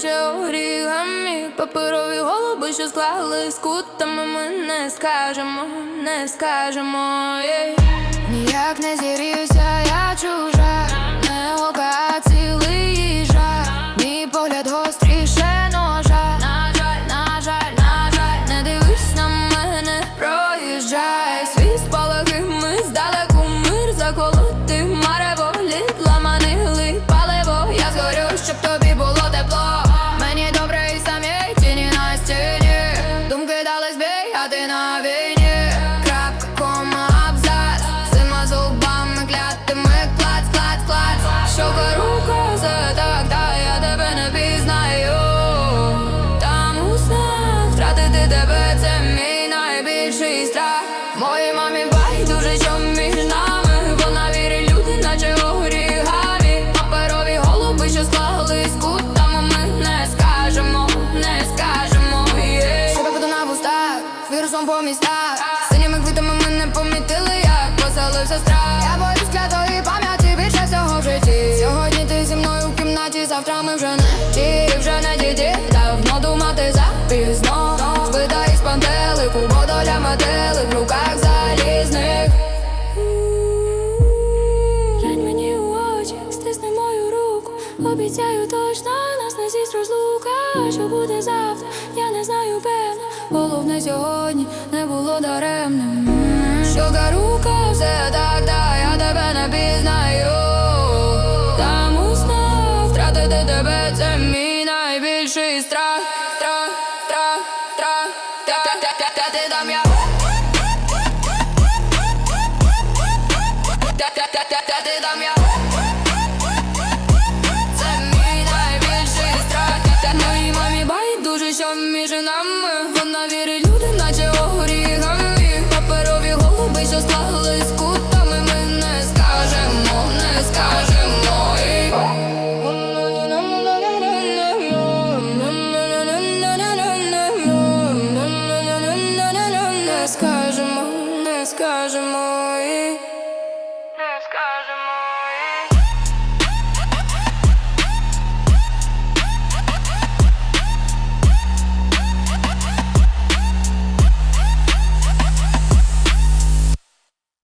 наче орігамі Паперові голуби, що склали з кутами Ми не скажемо, не скажемо єй. Ніяк не зірівся, я чужа. Не ока, цілий їжа. Мій погляд гостріше ножа. На жаль, на жаль, на жаль. Не дивись на мене, проїжджай. Свій спалахи ми здалеку мир Заколоти. Марево, лід ламаний паливо. Я згорю, щоб тобі вірусом по містах Синіми квітами ми не помітили, як поселився страх. Я боюсь клятої пам'яті більше всього в житті. Сьогодні ти зі мною в кімнаті, завтра ми вже не ті, вже не діти Давно думати запізно. Збита із пантелику, бо доля метелик в руках залізних. Глянь мені у очі, стисни мою руку. Обіцяю точно, нас не зість розлука. Що буде завтра, я не знаю певно Головне сьогодні не було даремним. Щока рука, все так, да, я тебе не пізнаю. Там у снах втратити тебе, це мій найбільший страх Страх, страх, страх, та, та, та, та, та, ти дам я. Та-та-та-та, ти дам я скажемо і не скажемо